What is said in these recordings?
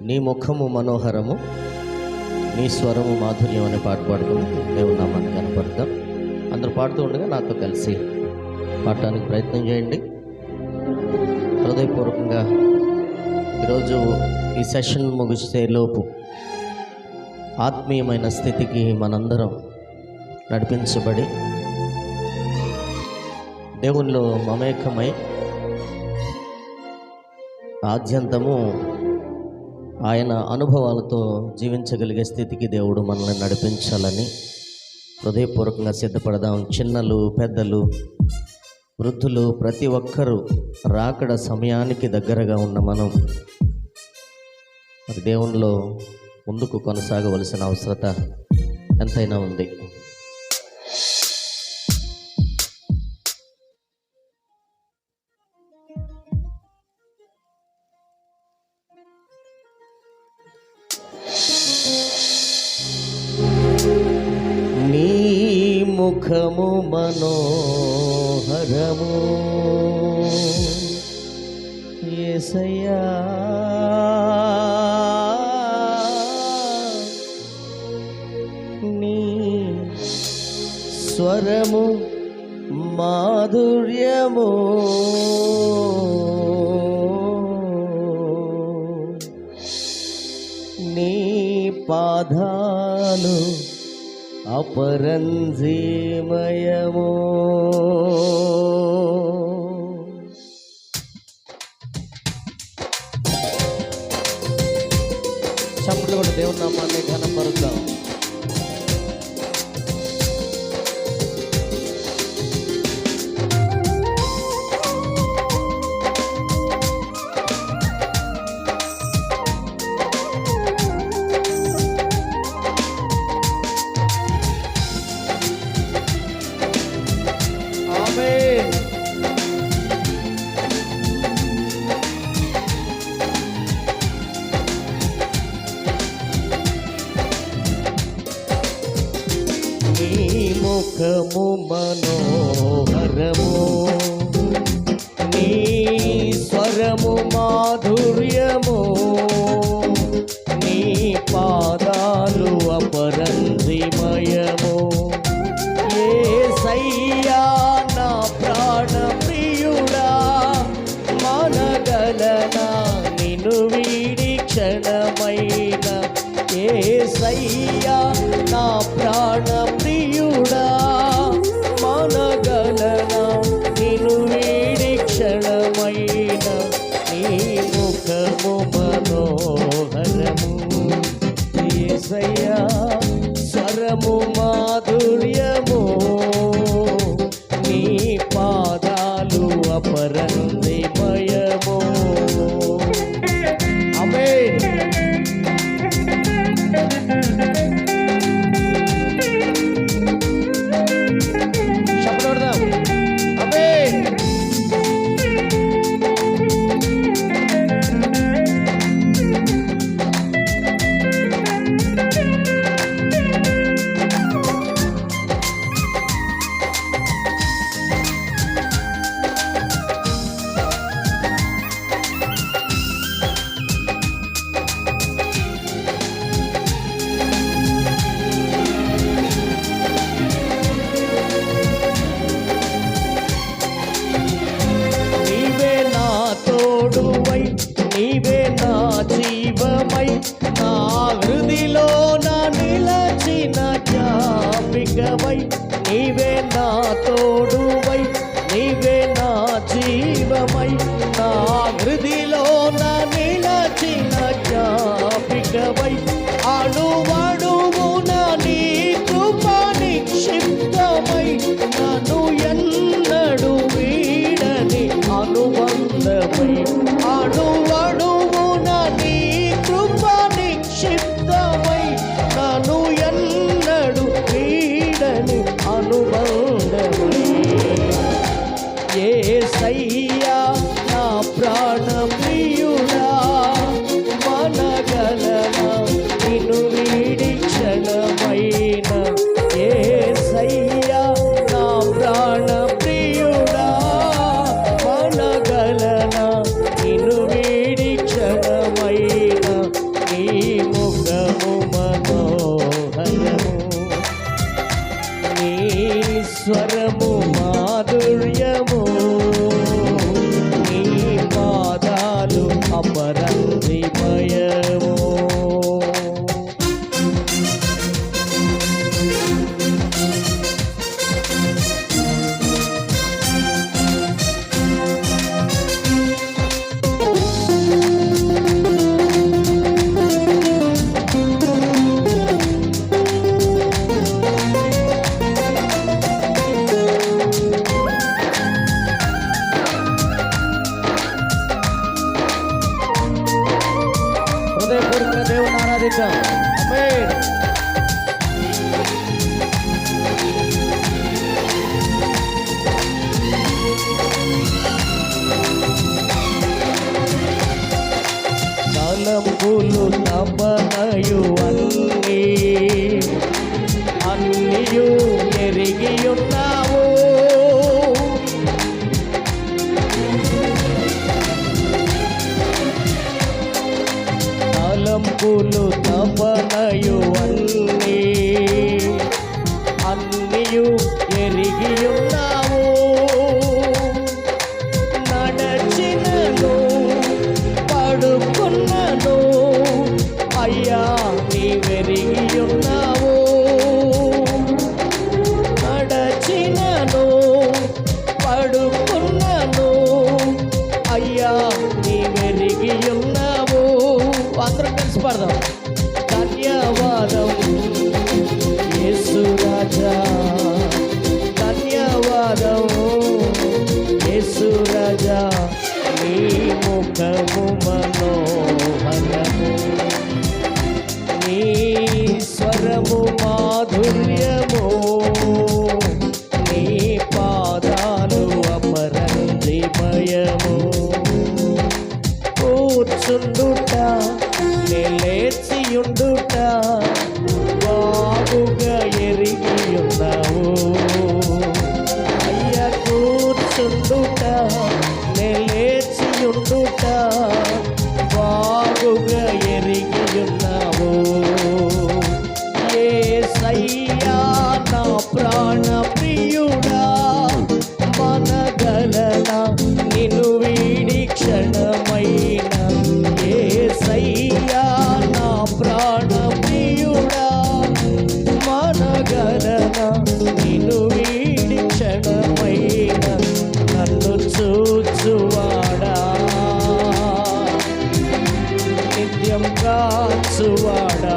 నీ ముఖము మనోహరము నీ స్వరము మాధుర్యం అనే పాట పాడుకుని మేము నామాన్ని కనపడతాం అందరూ పాడుతూ ఉండగా నాతో కలిసి పాడటానికి ప్రయత్నం చేయండి. హృదయపూర్వకంగా ఈరోజు ఈ సెషన్ ముగిసే లోపు ఆత్మీయమైన స్థితికి మనందరం నడిపించబడి దేవునిలో మమేకమై ఆద్యంతము ఆయన అనుభవాలతో జీవించగలిగే స్థితికి దేవుడు మనల్ని నడిపించాలని హృదయపూర్వకంగా సిద్ధపడదాం. చిన్నలు పెద్దలు వృద్ధులు ప్రతి ఒక్కరూ రాకడ సమయానికి దగ్గరగా ఉన్న మనం మరి దేవునిలో ముందుకు కొనసాగవలసిన అవసరత ఎంతైనా ఉంది. ముఖము మనోహరము. ఏసయ్యా. నీ స్వరము మాధుర్యము. నీ పాదాలు అపరంజీమయము. చప్పుడు కూడా దేవుని నామాన్ని ఘనపరుద్దాం. ముఖము మనోహరము. నీ స్వరము మాధుర్యము. నీ పాదాలు అపరంజిమయము. ఏ సయ్యా నా ప్రాణప్రియుడా. మనగలనా నిను వీడి క్షణమైన. సయ్యా నా ప్రాణ பெருகியும் యేసు రాజా నీ ముఖము మనో నిలేచియుండుట కాచువాడా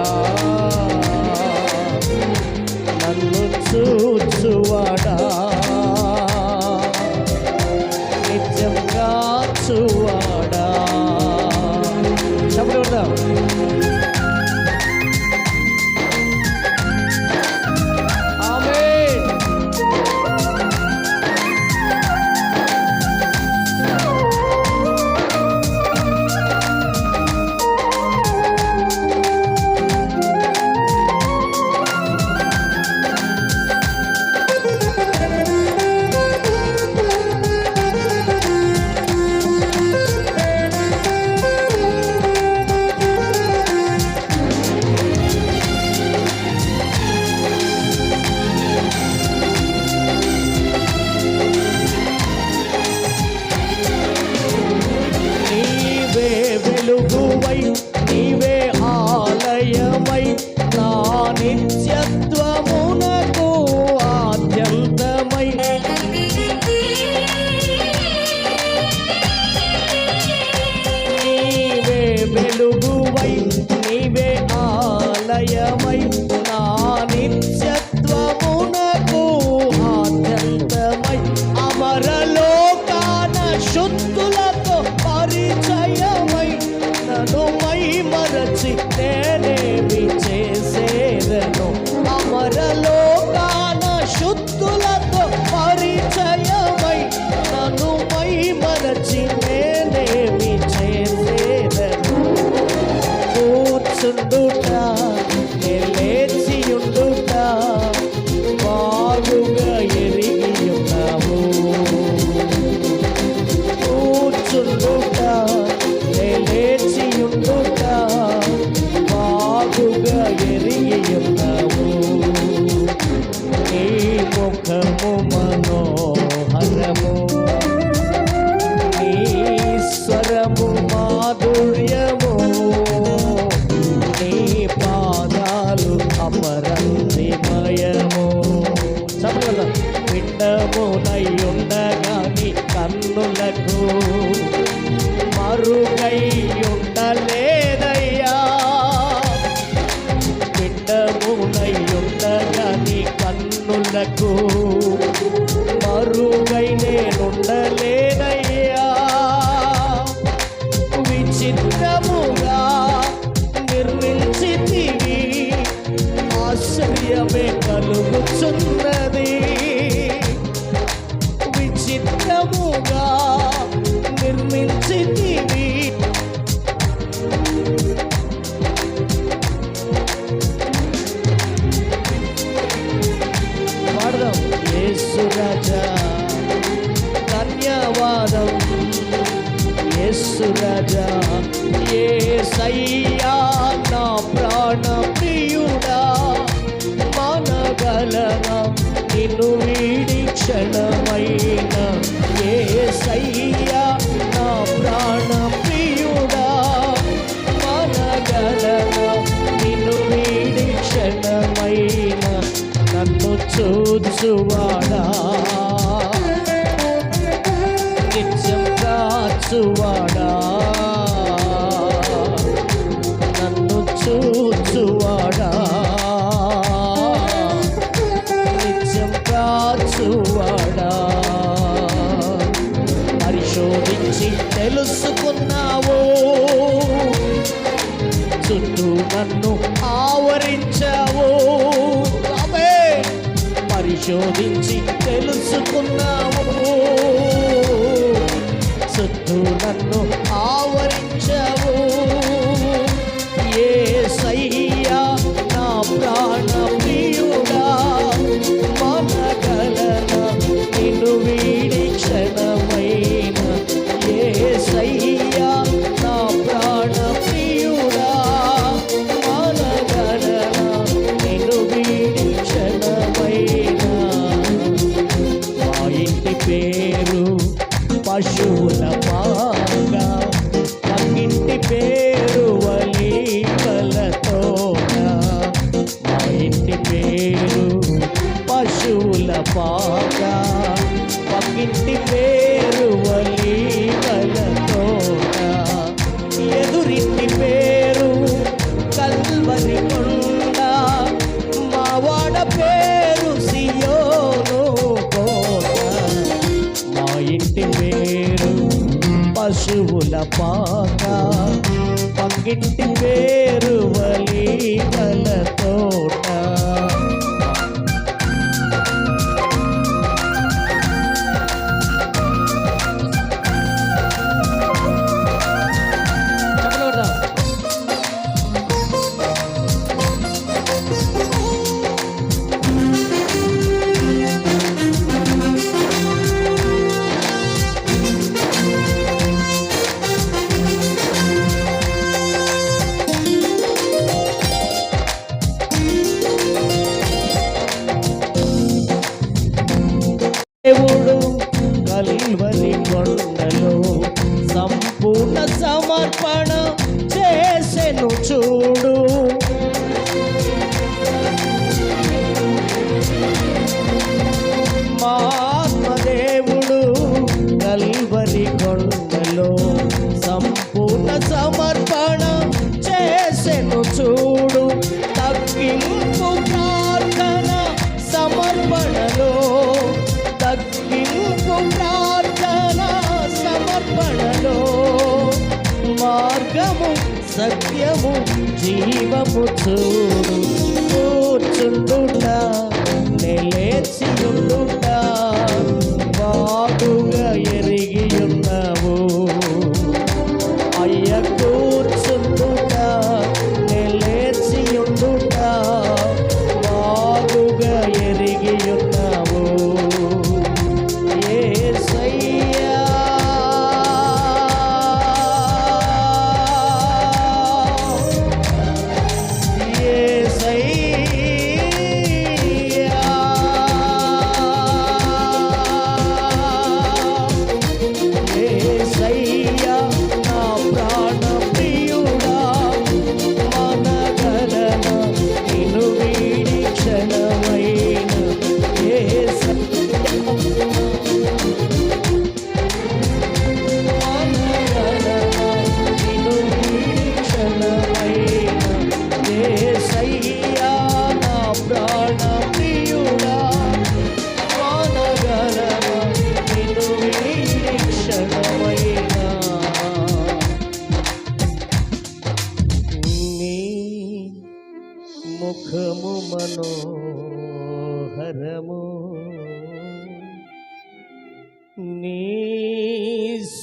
మరుగై నేనుండలేనయ్యా విచిత్రముగా నిర్మించితివి. ఆశ్చర్యమే కలుగుచున్నా నయ్యా నా ప్రాణ ప్రియుడా మనగలన నిన్ను వీడి క్షణమైన ఏ సయ్యా నా ప్రాణ ప్రియుడా మనగలన నిన్ను వీడి క్షణమైన నన్ను చూచువాడా? నిత్యం కాచువాడా పరిశోధించి తెలుసుకున్నావు. చుట్టూ నన్ను సత్యము జీవము చూడు. కూర్చుండుట నిలేచియుండుట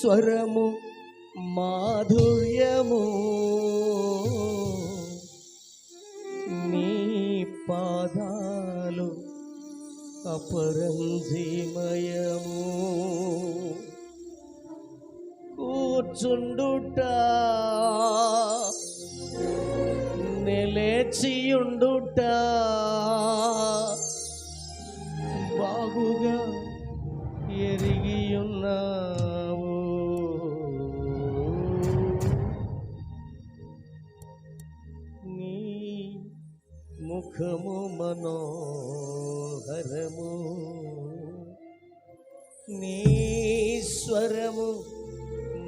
స్వరము మాధుర్యము. మీ పాదాలు అపరంజీమయము. కూర్చుండుట నిలేచియుండుటా. ముఖము మనోహరము. నీశ్వరము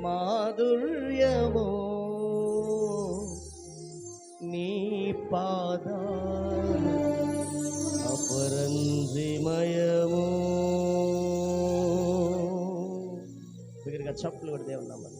మాధుర్యము. నీ పాదాలు అపరంజిమయము. దగ్గరగా చప్పులు కూడా దేవున్నామని